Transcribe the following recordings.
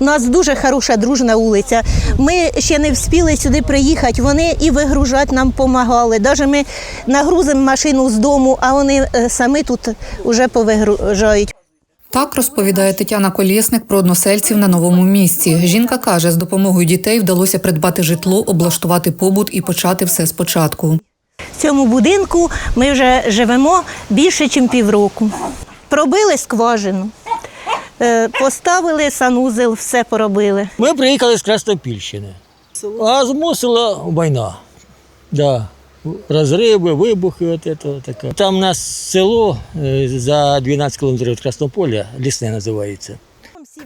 У нас дуже хороша дружна вулиця. Ми ще не встигли сюди приїхати. Вони і вигружати нам допомагали. Навіть ми нагрузимо машину з дому, а вони е, самі тут вже повигружають. Так розповідає Тетяна Колєсник про односельців на новому місці. Жінка каже, з допомогою дітей вдалося придбати житло, облаштувати побут і почати все спочатку. В цьому будинку ми вже живемо більше, ніж півроку. Пробили скважину, поставили санузел, все поробили. Ми приїхали з Краснопільщини, а змусила війна. Да. Розриви, вибухи, от это, таке. Там у нас село е, за 12 кілометрів від Краснополя, лісне називається.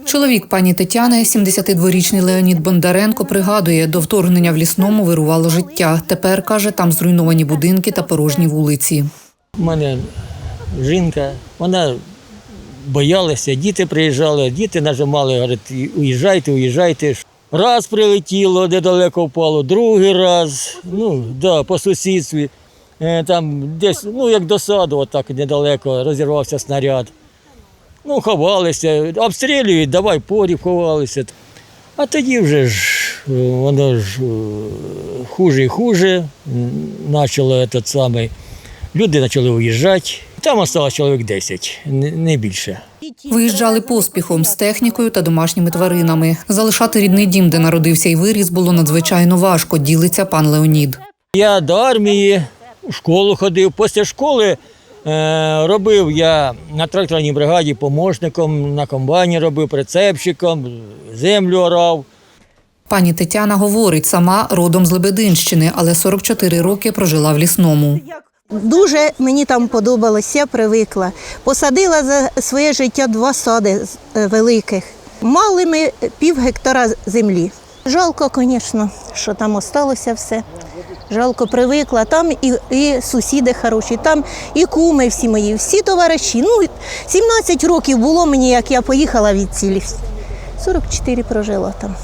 Чоловік пані Тетяни, 72-річний Леонід Бондаренко, пригадує, до вторгнення в лісному вирувало життя. Тепер каже, там зруйновані будинки та порожні вулиці. У мене жінка, вона боялася, діти приїжджали, діти нажимали, говорять, уїжджайте, уїжджайте. Раз прилетіло, недалеко впало, другий раз, ну, да, по сусідстві. Е, Там десь, ну, як до саду, отак недалеко розірвався снаряд. Ну, ховалися, обстрілюють, давай порів ховалися. А тоді вже ж е, воно ж е, хуже і хуже. Почало этот самий. Люди почали уїжджати. Там осталось чоловік 10, не більше. Виїжджали поспіхом з технікою та домашніми тваринами. Залишати рідний дім, де народився і виріс, було надзвичайно важко. Ділиться пан Леонід. Я до армії в школу ходив. Після школи е, робив я на тракторній бригаді помощником, на комбайні робив прицепщиком, землю орав. Пані Тетяна говорить, сама родом з Лебединщини, але 44 роки прожила в лісному. Дуже мені там подобалось, я привикла. Посадила за своє життя два сади е, великих. Мали ми пів гектара землі. Жалко, звісно, що там осталося все. Жалко привикла. Там і, і сусіди хороші, там і куми всі мої, всі товариші. Ну, 17 років було мені, як я поїхала від цілі. 44 прожила там.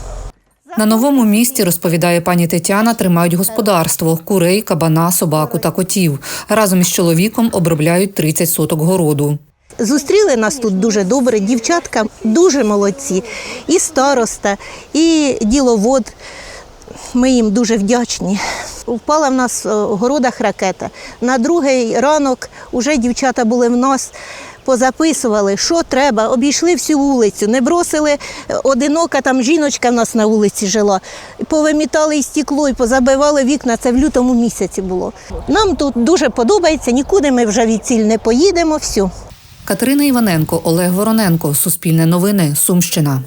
На новому місці, розповідає пані Тетяна, тримають господарство – курей, кабана, собаку та котів. Разом із чоловіком обробляють 30 соток городу. Зустріли нас тут дуже добре, дівчатка дуже молодці. І староста, і діловод. Ми їм дуже вдячні. Впала в нас е, в городах ракета. На другий ранок вже дівчата були в нас, позаписували, що треба, обійшли всю вулицю, не бросили одинока там жіночка в нас на вулиці жила. Повимітали і стекло, і позабивали вікна. Це в лютому місяці було. Нам тут дуже подобається, нікуди ми вже від ціль не поїдемо. все. Катерина Іваненко, Олег Вороненко. Суспільне новини. Сумщина.